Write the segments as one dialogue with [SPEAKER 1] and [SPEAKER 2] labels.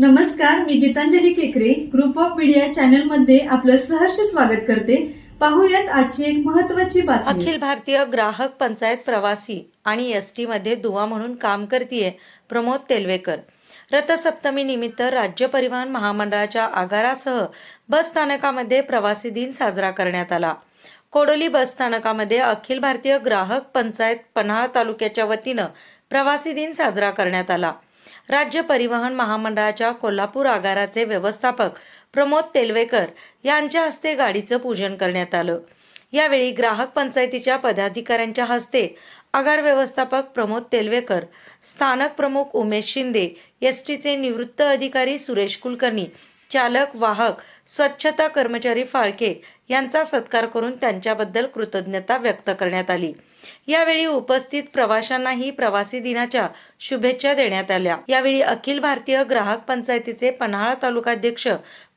[SPEAKER 1] नमस्कार मी गीतांजली केकरे. Group of media चॅनलमध्ये आपलं सहर्ष स्वागत करते. पाहूयात आजची एक महत्वाची बातमी.
[SPEAKER 2] अखिल भारतीय ग्राहक पंचायत प्रवासी आणि एस टी मध्ये दुवा म्हणून काम करतीये प्रमोद तेलवेकर. रथसप्तमी निमित्त राज्य परिवहन महामंडळाच्या आगारासह बस स्थानकामध्ये प्रवासी दिन साजरा करण्यात आला. कोडोली बस स्थानकामध्ये अखिल भारतीय ग्राहक पंचायत पन्हाळा तालुक्याच्या वतीनं प्रवासी दिन साजरा करण्यात आला. राज्य परिवहन महामंडळाच्या कोल्हापूर आगाराचे व्यवस्थापक प्रमोद तेलवेकर यांच्या हस्ते गाडीचं पूजन करण्यात आलं. यावेळी ग्राहक पंचायतीच्या पदाधिकाऱ्यांच्या हस्ते आगार व्यवस्थापक प्रमोद तेलवेकर स्थानक प्रमुख उमेश शिंदे एस टीचे निवृत्त अधिकारी सुरेश कुलकर्णी चालक वाहक स्वच्छता कर्मचारी फाळके यांचा सत्कार करून त्यांच्याबद्दल कृतज्ञता व्यक्त करण्यात आली. यावेळी उपस्थित प्रवाशांनाही प्रवासी दिनाच्या शुभेच्छा देण्यात आल्या. यावेळी अखिल भारतीय ग्राहक पंचायतीचे पन्हाळा तालुकाध्यक्ष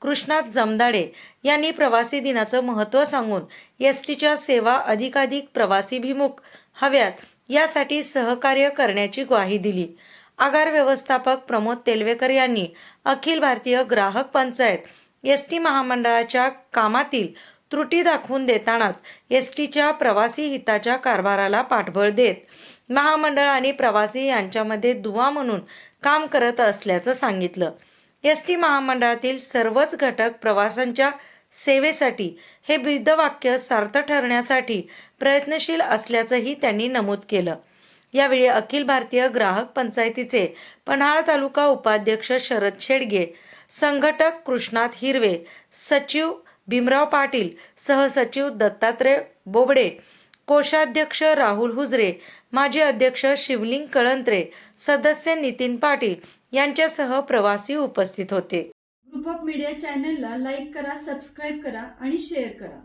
[SPEAKER 2] कृष्णात जमदाडे यांनी प्रवासी दिनाचं महत्त्व सांगून एस टीच्या सेवा अधिकाधिक प्रवासीभिमुख हव्यात यासाठी सहकार्य करण्याची ग्वाही दिली. आगार व्यवस्थापक प्रमोद तेलवेकर यांनी अखिल भारतीय ग्राहक पंचायत एस टी महामंडळाच्या कामातील त्रुटी दाखवून देतानाच एस टीच्या प्रवासी हिताच्या कारभाराला पाठबळ देत महामंडळ आणि प्रवासी यांच्यामध्ये दुवा म्हणून काम करत असल्याचं सांगितलं. एस टी महामंडळातील सर्वच घटक प्रवाशांच्या सेवेसाठी हे ब्रीदवाक्य सार्थ ठरण्यासाठी प्रयत्नशील असल्याचंही त्यांनी नमूद केलं. यावेळी अखिल भारतीय ग्राहक पंचायतीचे पन्हाळा तालुका उपाध्यक्ष शरद शेडगे संघटक कृष्णात हिरवे सचिव भीमराव पाटील सहसचिव दत्तात्रय बोबडे कोषाध्यक्ष राहुल हुजरे माजी अध्यक्ष शिवलिंग कळंत्रे सदस्य नितीन पाटील यांच्यासह प्रवासी उपस्थित होते.
[SPEAKER 1] ग्रुप ऑफ मीडिया चॅनलला लाईक करा सबस्क्राईब करा आणि शेअर करा.